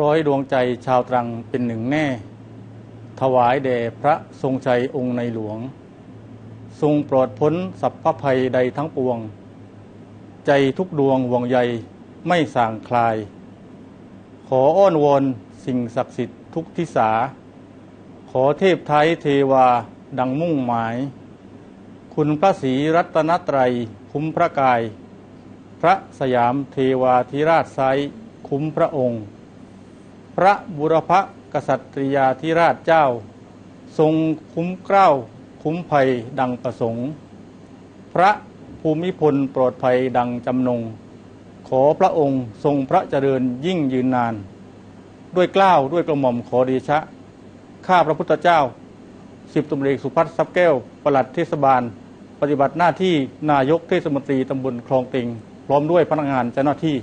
ร้อยดวงใจชาวตรังเป็นหนึ่งแน่ ถวายแด่พระทรงชัยองค์ในหลวง ทรงโปรดพ้นสัพพภัยใดทั้งปวง ใจทุกดวงห่วงใยไม่สางคลาย ขออ้อนวอนสิ่งศักดิ์สิทธิ์ทุกทิศา ขอเทพไทยเทวาดังมุ่งหมาย คุณพระศรีรัตนตรัยคุ้มพระกาย พระสยามเทวาธิราชไซคุ้มพระองค์ พระบุรพกษัตริยาธิราชเจ้า ทรงคุ้มเกล้าคุ้มภัยดังประสงค์ พระภูมิพลโปรดภัยดังจำนง ขอพระองค์ทรงพระเจริญยิ่งยืนนาน ด้วยเกล้าวด้วยกระหม่อมขอเดชะ ข้าพระพุทธเจ้า สิบตำรวจเอกสุพัฒน์ซับแก้วปลัดเทศบาล ปฏิบัติหน้าที่นายกเทศมนตรีตำบลคลองติง พร้อมด้วยพนักงานเจ้าหน้าที่